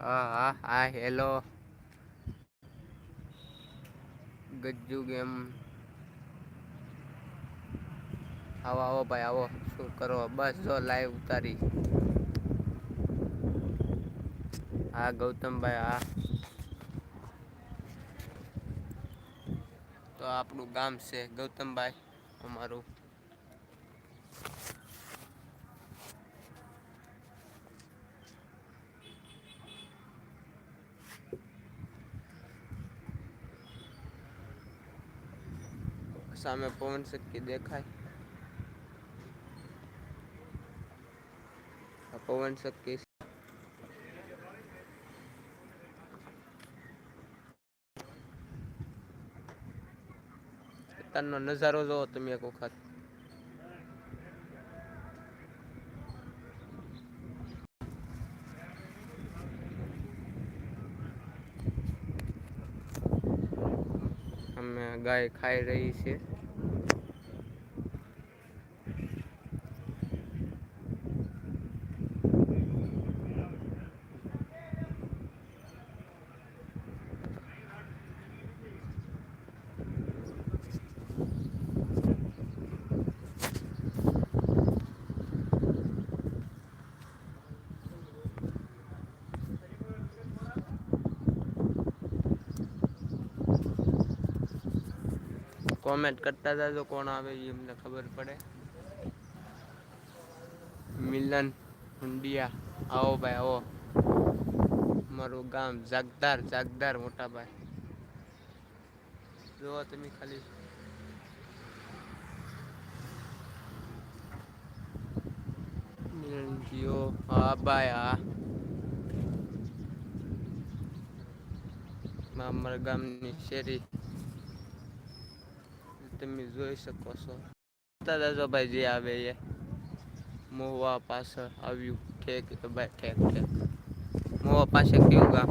હા હા હા હેલો ગજ્જુ ગેમ. આવો આવો ભાઈ, આવો, શું કરો? બસ જો લાઈવ ઉતારી. હા, ગૌતમભાઈ, હા. તો આપણું ગામ છે ગૌતમભાઈ, અમારું. સામે પવન શક્તિ દેખાય. પવન શક્તિ અત્યારનો નજારો જોવો તમે એક વખત અમે ગાય ખાઈ રહી છે. કોમેન્ટ કરતા જાજો કોણ આવે એ અમને ખબર પડે. મિલન હુંડિયા, આવો ભાઈ, આવો. મારું ગામ જાગદાર જાગદાર મોટા ભાઈ. જોવો તમે ખાલી. મિલનજીઓ હા ભાઈ, હા. અમારા ગામની શેરી. તમે જોઈ શકો છો. દાદા ભાઈ જે આવે એ મોવા પાસે આવ્યું. ઠેક ભાઈ ઠેક ઠેક મોવા પાસે કેવું ગામ?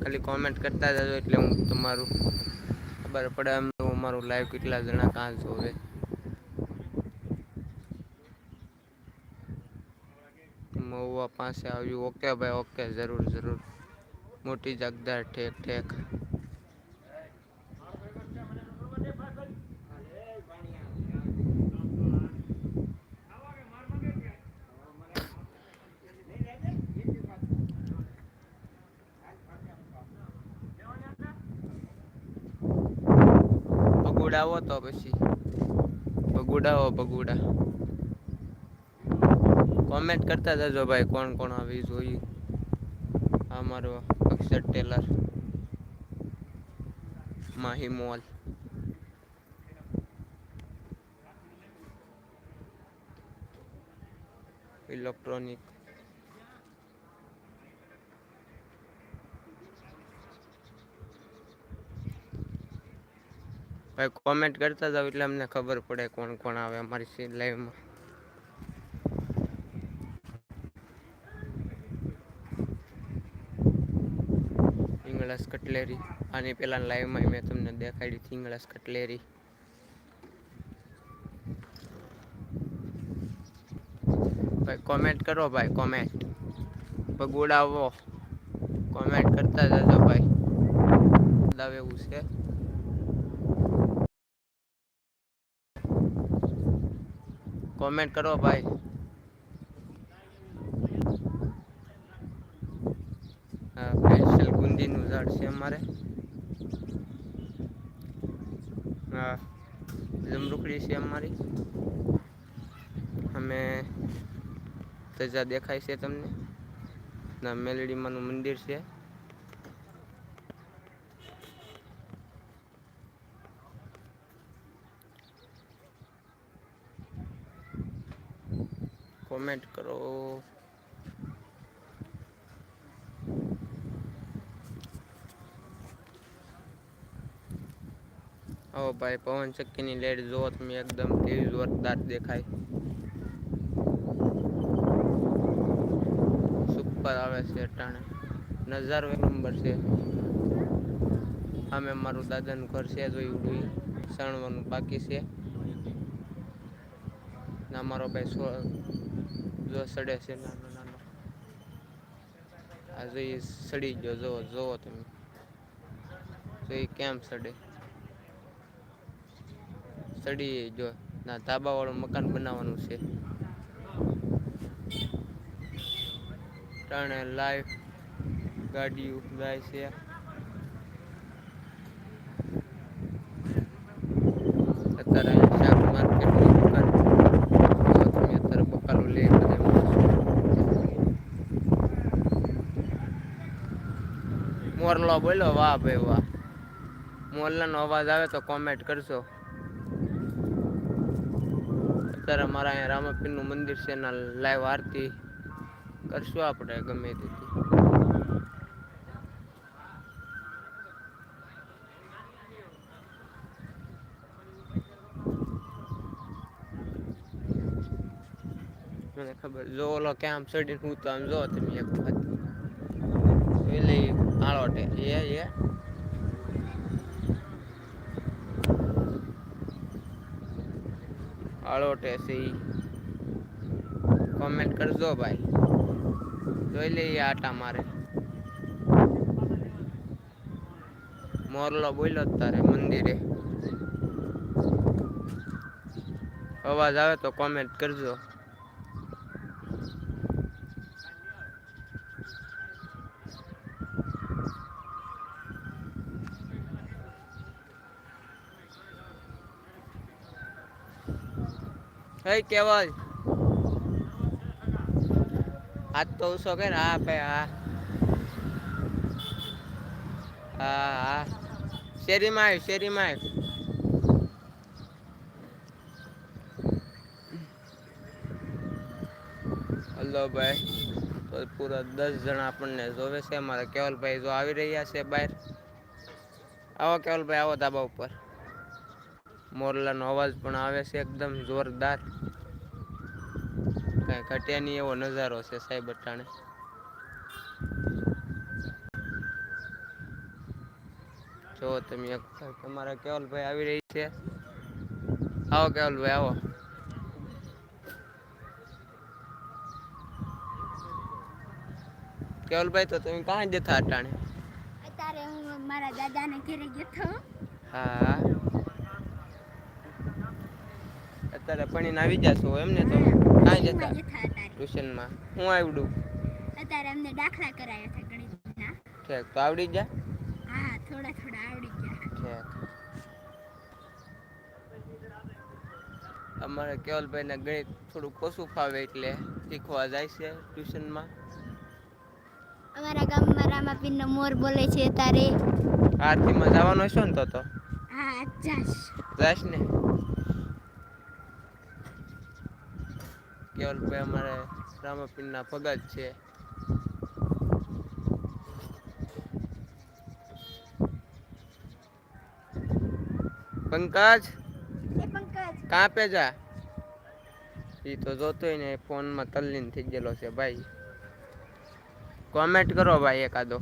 ખાલી કોમેન્ટ કરતા જજો એટલે હું તમારું ખબર પડે. એમ મારું લાઈવ કેટલા જણા કાં જોવે. મહુવા પાસે આવ્યું. ઓકે ભાઈ, ઓકે, જરૂર જરૂર. મોટી જગદાર ઠેક ઠેક. પગુડાવો તો પછી. પગુડાવો, પગુડા. કોમેન્ટ કરતા જજો ભાઈ, કોણ કોણ આવી જોઈ? અમારો Akshar tailor. Mahi mall. Electronic ભાઈ કોમેન્ટ કરતા જાવ એટલે અમને ખબર પડે કોણ કોણ આવે અમારી લાઈવમાં ઇંગ્લસ કટલેરી. આની પહેલાં લાઈવમાં મેં તમને દેખાડી ઇંગ્લસ કટલેરી. ભાઈ કોમેન્ટ કરો ભાઈ કોમેન્ટ બગુડાવો. કોમેન્ટ કરતા જજો ભાઈ. દાવ એવું છે. કોમેન્ટ કરો ભાઈ હા સ્પેશિયલ ગુંદીનું ઝાડ છે અમારે. હા જમરૂખડી છે અમારી. અમે તજા દેખાય છે તમને. ના, મેલડીમાંનું મંદિર છે. કોમેન્ટ કરો. આવો ભાઈ, પવન ચક્કીની લેડ જોવો તમે, એકદમ કેવી જોરદાર દેખાય. સુપર આવે છે અટાણે. નજારો એક નંબર છે. અમે મારું દાદાનું ઘર છે જોયું સણવાનું બાકી છે. ના, મારો ભાઈ જો સડે છે નાનો નાનો આ જોઈએ સડી ગયો જોવો જોવો તમે. જોઈએ કેમ સડે? સડી જો ના ધાબા વાળું મકાન બનાવવાનું છે. ત્રણે લાઈફ ગાડીઓ જાય છે. અત્યારે મોરલો બોલો વાહ ભાઈ વાહ. મોરલાનો અવાજ આવે તો કોમેન્ટ કરજો. અત્યારે મારા અહીંયા રામાપીરનું મંદિર છે એના લાઈવ આરતી કરશું આપણે ગમે તેથી મને ખબર, જો ઓલો ક્યાં ચડીને હું તો આમ જો તમે એક વખત. પેલી આળોટે, એ એ. આળોટે છે કોમેન્ટ કરજો ભાઈ. જોઈ લઈએ આટા મારે. મોરલો બોલ્યો તારે મંદિરે. અવાજ આવે તો કોમેન્ટ કરજો. હે, કેવલ? હાથ તો ઉસો કે હા, ભાઈ, હા. હા હા. શેરીમાં આવ્યું શેરીમાં આવ્યું હલો, ભાઈ. તો પૂરા દસ જણા આપણને જોવે છે. મારા કેવલભાઈ જો આવી રહ્યા છે બહાર. આવો કેવલભાઈ, આવો ધાબા ઉપર. મોરલાનો અવાજ પણ આવે છે એકદમ જોરદાર. કાંઈ ઘટ્યા એવો નજારો છે સાહેબ અટાણે. જો તમે એક તમારા કેવલભાઈ આવી રહી છે. આવો કેવલભાઈ આવો. કેવલભાઈ તો તમે કાંઈ જતા અટાણે? અત્યારે હું મારા દાદાને ઘરે ગયો હા. અત્યારે પણીને આવી જશો એમને તો. કાંઈ જતા ટ્યુશનમાં. હું આવડું? અત્યારે અમને દાખલા કરાયા હતા ગણિતના. ઠીક તો આવડી જા હા થોડા થોડા આવડી ગયા. ઠીક. અમારે કેવલભાઈને ગણિત થોડુંક ઓછું ફાવે એટલે શીખવા જાય છે ટ્યુશનમાં. અમારા ગામમાં રામાપીરનો મોર બોલે છે તારે આરતીમાં જવાનો છો ને તો તો? હા જાશ. જાશ ને કેવલભાઈ અમારે રામાપીરના ભગત છે. પંકજ? કાં પે જા? એ તો જોતોય ને ફોનમાં તલ્લીન થઈ ગયેલો છે ભાઈ. કોમેન્ટ કરો ભાઈ એકાદો.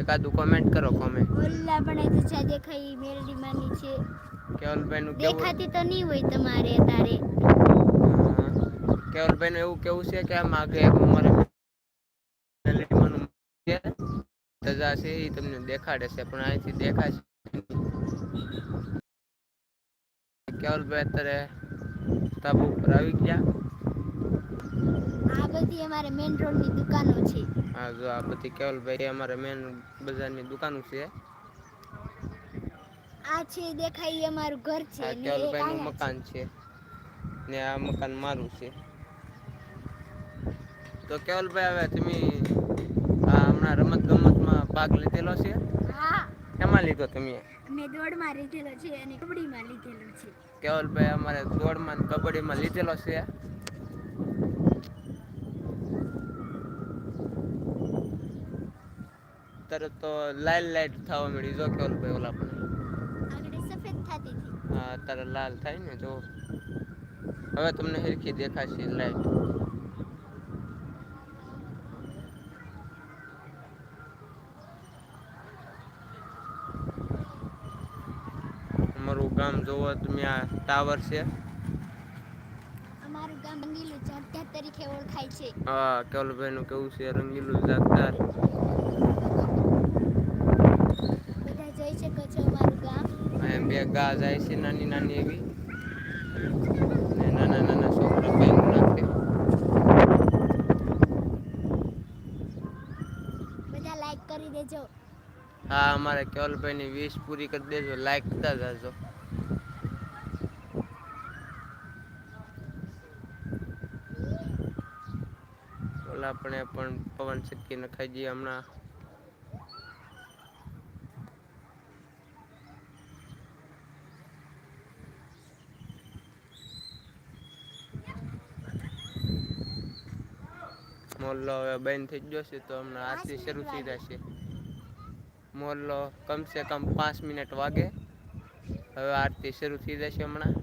એકાદું કોમેન્ટ કરો કોમેન્ટ. ઓલા પણ એ તો દેખાઈ મેરડી માની છે. કેવલભાઈ નું દેખાતી તો નહીં હોય તમારે તારે. કેવલભાઈ નું એવું કેવું છે કે આમ આગળ એક અમારે રિયાલિટીમાંનું છે એ તમને દેખાડે છે પણ અહીંથી દેખાય છે કેવલભાઈ અત્યારે તાબુ ઉપર આવી ગયા? આ બધી અમારે મેઇન રોડની દુકાનો છે. હા જો આ બધી કેવલભાઈ અમારે મેન બજારની દુકાનો છે. આ છે દેખાય અમારું ઘર છે ને નું મકાન છે ને આ મકાન મારું છે. તો કેવલભાઈ હવે તમે આ હમણાં રમત ગમતમાં ભાગ લીધેલો છે. એમાં લીધો તમે? મેં દોડમાં લીધેલો છે અને કબડ્ડીમાં લીધેલો છે. કેવલભાઈ અમારે દોડમાં ને કબડ્ડીમાં લીધેલો છે? તરત તો લાલ લાઈટ થવા મળી જો કેવલભાઈ ઓલા પણ સફેદ થતી હતી. હા અત્યારે લાલ થાય ને જો. હવે તમને હરખી દેખાશે લાઈટ. અમારું ગામ જોવો તમે આ ટાવર છે. અમારું ગામ રંગીલું જાગતાર તરીકે ઓળખાય છે. હા કેવલભાઈ નું કેવું છે? રંગીલું જાગતાર બધા જાય છે છો અમારું ગામ. બે ગા જાય છે નાની નાની એવી. હા, અમારે કેવલભાઈ ની વીસ પૂરી કરી દેજો લાઈક કરતા જાજો. ઓલા આપણે પણ પવન ચક્કી નખાઈ દઈએ હમણાં. મોલ્લો હવે બંધ થઈ ગયો છે, તો હમણાં આરતી શરૂ થઈ જશે. મોરલો કમસે કમ પાંચ મિનિટ વાગે. હવે આરતી શરૂ થઈ જશે હમણાં.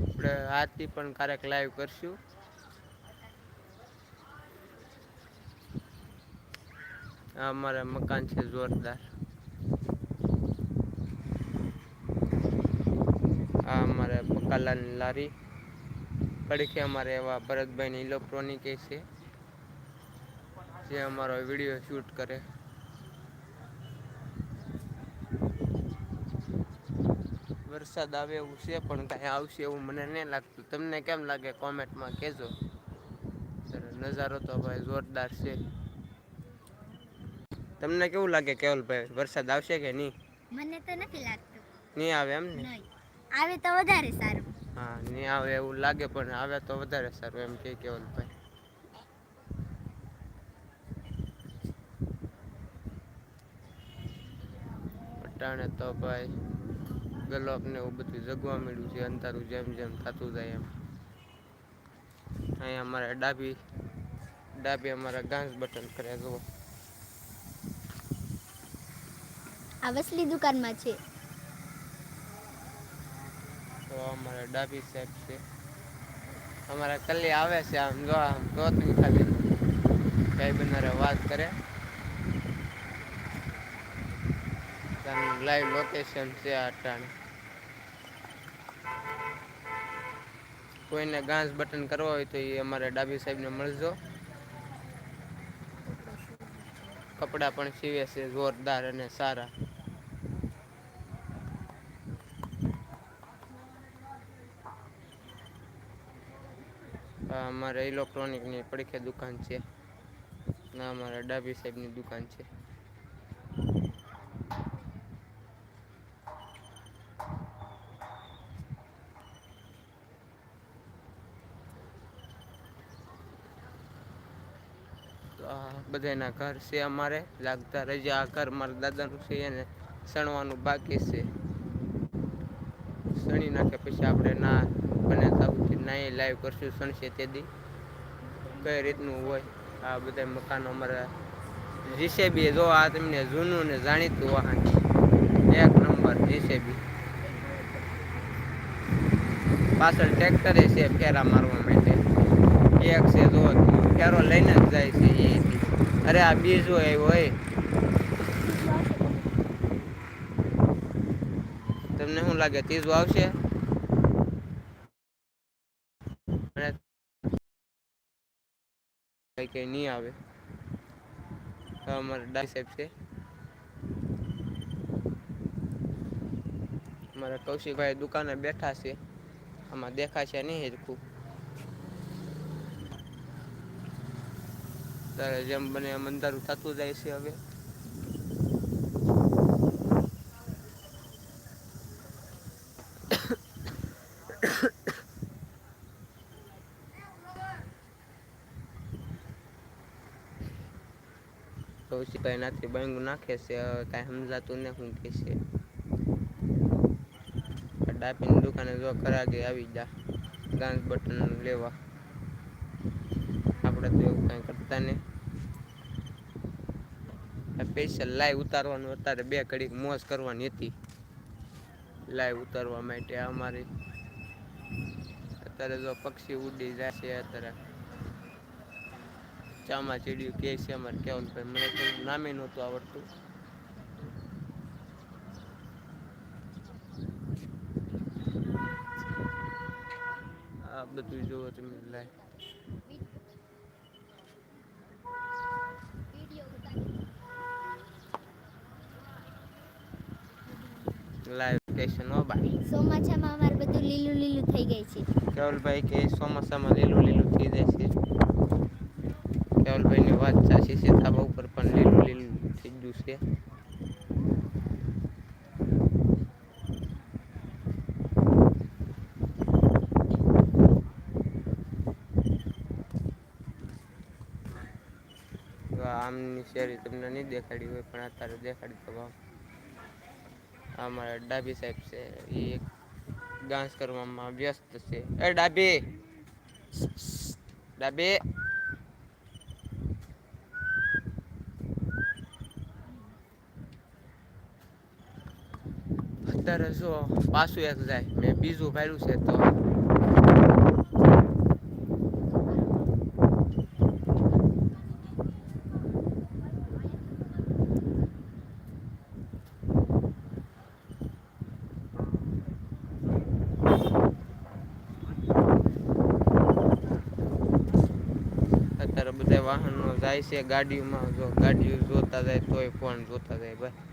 આપણે આરતી પણ ક્યારેક લાઈવ કરશું. અમારા મકાન છે જોરદાર. આ અમારે પકાલાની લારી. પડખે અમારે એવા ભરતભાઈની ઇલેક્ટ્રોનિક છે. જે અમારો વીડિયો શૂટ કરે. વરસાદ આવે એવું છે પણ કાંઈ આવશે એવું મને નહીં લાગતું. તમને કેમ લાગે? કોમેન્ટમાં કહેજો. નજારો તો ભાઈ જોરદાર છે. તમને કેવું લાગે કેવલભાઈ વરસાદ આવશે કે નહીં? મને તો નથી લાગતું. નહીં આવે એમ ને? આવે તો વધારે સારું. હા નહીં આવે એવું લાગે પણ આવે તો વધારે સારું એમ કે કેવલભાઈ અટાણે તો ભાઈ ગલોપ ને એવું બધું જગવા મળ્યું છે અંધારું જેમ જેમ થતું જાય એમ. અહીંયા અમારે ડાબી ડાબી અમારા ઘાસ બટન કરે જુઓ. આ વસલી દુકાનમાં છે. તો અમારે ડાબી સાઈડ છે. અમારા કલ્લી આવે છે આમ જો આમ જોતું ખાલી. ભાઈ બનારે વાત કરે. લાઈવ લોકેશન છે આ અટાણે. કોઈને ગાંસ બટન કરવા હોય તો એ અમારે ડાબી સાહેબને મળજો. કપડાં પણ સીવે છે, જોરદાર અને સારા. અમારે ઇલેક્ટ્રોનિકની પડખે દુકાન છે. ના અમારે ડાબી સાહેબની દુકાન છે તો આ બધાના ઘર છે અમારે, લાગતા રજા આ ઘર મારા દાદાનું છે એને સણવાનું બાકી છે. સણી નાખે પછી આપણે ના બને તાવથી નાઈ લાઈવ કરશું સણશે તે દી. કઈ રીતનું હોય આ બધા મકાનો અમારા. જીસેબી જો આ તમને જૂનું ને જાણીતું વાહન. એક નંબર જીસેબી. પાછળ ટ્રેક્ટરે છે ફેરા મારવા માટે. એક છે જો ફેરો લઈને જ જાય છે એ. અરે આ બીજો આવ્યો હોય તમને શું લાગે, ત્રીજું આવશે? કઈ કઈ નહીં આવે. અમારે ડાઈ છે. અમારા કૌશિકભાઈ દુકાને બેઠા છે. આમાં દેખાશે નહીં હેરખું. ત્યારે જેમ બને એમ અંધારું થતું જાય છે હવે. કૌશિકભાઈ નાથી બાંગું નાખે છે, હવે કાંઈ સમજાતું ને શું કે છે. ડાપીની દુકાને જો કરાગે આવી જા ગાંસ બટન લેવા. આપણે તો એવું કાંઈ કરતા નહીં. સ્પેશિયલ લાઈવ ઉતારવાનું અત્યારે બે ઘડીક મોજ કરવાની હતી. લાઈવ ઉતારવા માટે અમારી. અત્યારે જો પક્ષી ઉડી જાય છે અત્યારે. ચામા ચીડિયું કે છે અમારે કેવું ભાઈ મને તો નામે નહોતું આવડતું. આ બધું જોવો તમે લાઈવ લાઈવ સ્ટેશન હો ભાઈ ચોમાસામાં અમારે બધું લીલું લીલું થઈ ગઈ છે. કેવલભાઈ કે ચોમાસામાં લીલું લીલું થઈ જાય છે. કેવલભાઈની વાત સાચી છે ધાબા ઉપર પણ લીલું લીલું થઈ ગયું છે. તો આમની શેરી તમને નહીં દેખાડી હોય પણ અત્યારે દેખાડી તો ભાવ અમારા ડાબી સાહેબ છે. એ ડાન્સ કરવામાં વ્યસ્ત છે. એ ડાબી. ડાબી. અત્યારે જો પાછું એક જાય. મેં બીજું ભર્યું છે તો અત્યારે બધા વાહનો જાય છે ગાડીઓમાં જો ગાડીઓ જોતા જાય તોય ફોન જોતા જાય ભાઈ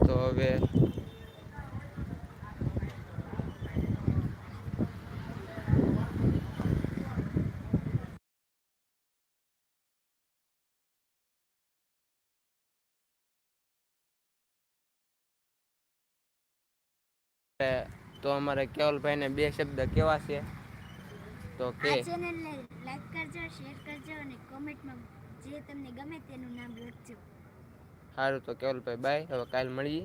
તો હવે એ તો અમારે કેવલભાઈને બે શબ્દ કેવા છે? તો કે ચેનલને લાઈક કરજો શેર કરજો અને કોમેન્ટમાં જે તમને ગમે તેનું નામ લખજો. સારું તો કેવલભાઈ બાય. હવે કાલ મળીએ.